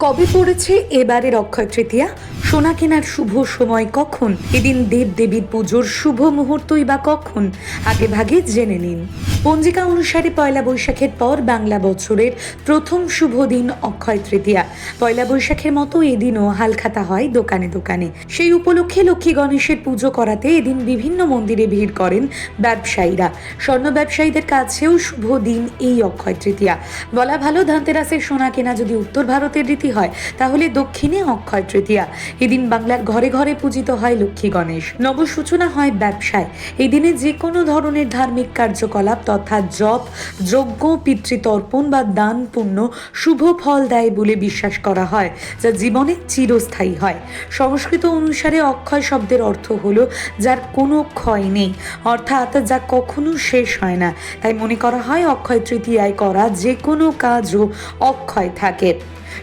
কবে পড়েছে এবারের অক্ষয় তৃতীয়া? সোনা কেনার শুভ সময় কখন? এদিন দেব দেবীর পুজোর শুভ মুহূর্তই বা কখন? আগে ভাগে জেনে নিন। পঞ্জিকা অনুসারে পয়লা বৈশাখের পর বাংলা বছরের প্রথম শুভ দিন অক্ষয় তৃতীয়া। পয়লা বৈশাখের মতো এদিনও হালখাতা হয় দোকানে দোকানে। সেই উপলক্ষে লক্ষ্মী গণেশের পুজো করাতে এদিন বিভিন্ন মন্দিরে ভিড় করেন ব্যবসায়ীরা। স্বর্ণ ব্যবসায়ীদের কাছেও শুভ দিন এই অক্ষয় তৃতীয়া। বলা ভালো, ধানতেরাসের সোনা কেনা যদি উত্তর ভারতের রীতি হয়, তাহলে দক্ষিণে অক্ষয় তৃতীয়া। এদিন বাংলার ঘরে ঘরে পূজিত হয় লক্ষ্মী গণেশ। নব সূচনা হয় ব্যবসায়। এই দিনে যে কোনো ধরনের ধার্মিক কার্যকলাপ তথা জপ, যজ্ঞ, পিতৃতর্পণ বা দান পুণ্য শুভ ফল দেয় বলে বিশ্বাস করা হয়, যা জীবনে চিরস্থায়ী হয়। সংস্কৃত অনুসারে অক্ষয় শব্দের অর্থ হলো যার কোনো ক্ষয় নেই, অর্থাৎ যা কখনো শেষ হয় না। তাই মনে করা হয় অক্ষয় তৃতীয়ায় করা যে কোনো কাজও অক্ষয় থাকে।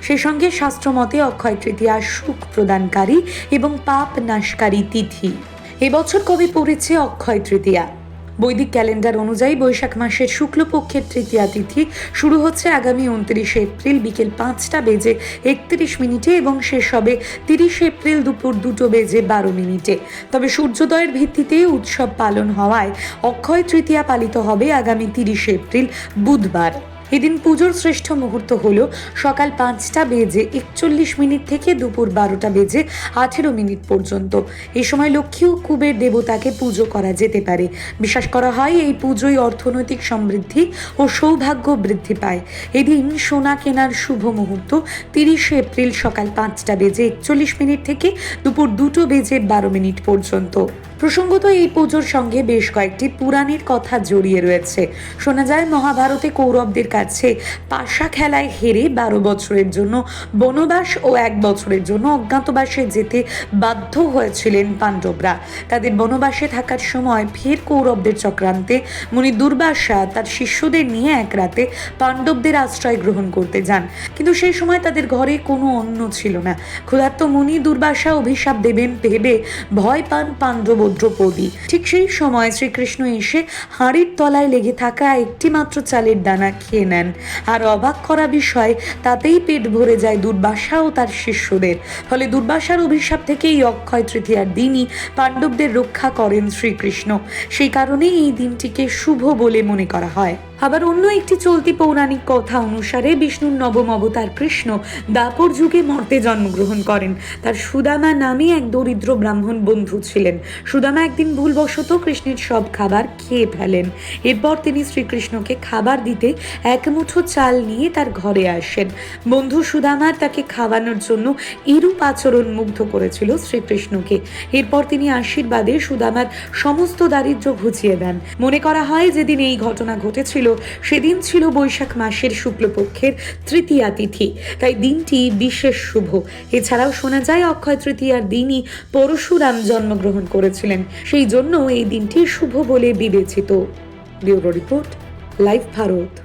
সেই সঙ্গে শাস্ত্রমতে অক্ষয় তৃতীয়া সুখ প্রদানকারী এবং পাপ নাশকারী তিথি। এবছর কবে পড়েছে অক্ষয় তৃতীয়া? বৈদিক ক্যালেন্ডার অনুযায়ী বৈশাখ মাসের শুক্লপক্ষের তৃতীয়া তিথি শুরু হচ্ছে আগামী উনত্রিশে এপ্রিল বিকেল পাঁচটা বেজে একত্রিশ মিনিটে এবং শেষ হবে তিরিশে এপ্রিল দুপুর দুটো বেজে বারো মিনিটে। তবে সূর্যোদয়ের ভিত্তিতে উৎসব পালন হওয়ায় অক্ষয় তৃতীয়া পালিত হবে আগামী তিরিশে এপ্রিল বুধবার। এদিন পুজোর শ্রেষ্ঠ মুহূর্ত হল সকাল পাঁচটা বেজে একচল্লিশ মিনিট থেকে দুপুর বারোটা বেজে আঠেরো মিনিট পর্যন্ত। এ সময় লক্ষ্মী ও কুবের দেবতাকে পুজো করা যেতে পারে। বিশ্বাস করা হয় এই পুজোয় অর্থনৈতিক সমৃদ্ধি ও সৌভাগ্য বৃদ্ধি পায়। এদিন সোনা কেনার শুভ মুহূর্ত তিরিশে এপ্রিল সকাল পাঁচটা বেজে একচল্লিশ মিনিট থেকে দুপুর দুটো বেজে বারো মিনিট পর্যন্ত। প্রসঙ্গত এই পুজোর সঙ্গে বেশ কয়েকটি পুরাণের কথা জড়িয়ে রয়েছে। শোনা যায়, মহাভারতে কৌরবদের কাছে পাশা খেলায় হেরে বারো বছরের জন্য বনবাস ও এক বছরের জন্য অজ্ঞাতবাসে যেতে বাধ্য হয়েছিলেন পাণ্ডবরা। তাদের বনবাসে থাকার সময় ফের কৌরবদের চক্রান্তে মুনি দুর্বাসা তার শিষ্যদের নিয়ে এক রাতে পাণ্ডবদের আশ্রয় গ্রহণ করতে যান। কিন্তু সেই সময় তাদের ঘরে কোনো অন্ন ছিল না। ক্ষুধার্ত মুনি দুর্বাসা অভিশাপ দেবেন ভেবে ভয় পান পাণ্ডব ও ঠিক সেই সময় শ্রীকৃষ্ণ এসে হাঁড়ির তলায় লেগে থাকা একটি মাত্র চালের দানা খেয়ে নেন। আর অবাক করা বিষয়, তাতেই পেট ভরে যায় দুর্বাসা ও তার শিষ্যদের। ফলে দুর্বাসার অভিশাপ থেকেই অক্ষয় তৃতীয়ার দিনই পাণ্ডবদের রক্ষা করেন শ্রীকৃষ্ণ। সেই কারণেই এই দিনটিকে শুভ বলে মনে করা হয়। আবার অন্য একটি চলতি পৌরাণিক কথা অনুসারে বিষ্ণুর নবম অবতার কৃষ্ণ দাপর যুগে মর্তে জন্মগ্রহণ করেন। তার সুদামা নামে এক দরিদ্র ব্রাহ্মণ বন্ধু ছিলেন। সুদামা একদিন ভুলবশত কৃষ্ণের সব খাবার খেয়ে ফেলেন। এরপর তিনি শ্রীকৃষ্ণকে খাবার দিতে এক মুঠো চাল নিয়ে তার ঘরে আসেন। বন্ধু সুদামার তাকে খাওয়ানোর জন্য এরূপ আচরণ মুগ্ধ করেছিল শ্রীকৃষ্ণকে। এরপর তিনি আশীর্বাদে সুদামার সমস্ত দারিদ্র্য ঘুচিয়ে দেন। মনে করা হয় যেদিন এই ঘটনা ঘটেছিল সেদিন ছিল বৈশাখ মাসের শুক্লপক্ষের তৃতীয়া তিথি। তাই দিনটি বিশেষ শুভ। এছাড়াও শোনা যায়, অক্ষয় তৃতীয়ার দিনই পরশুরাম জন্মগ্রহণ করেছিলেন। সেই জন্য এই দিনটি শুভ বলে বিবেচিত। Bureau report, live Bharat.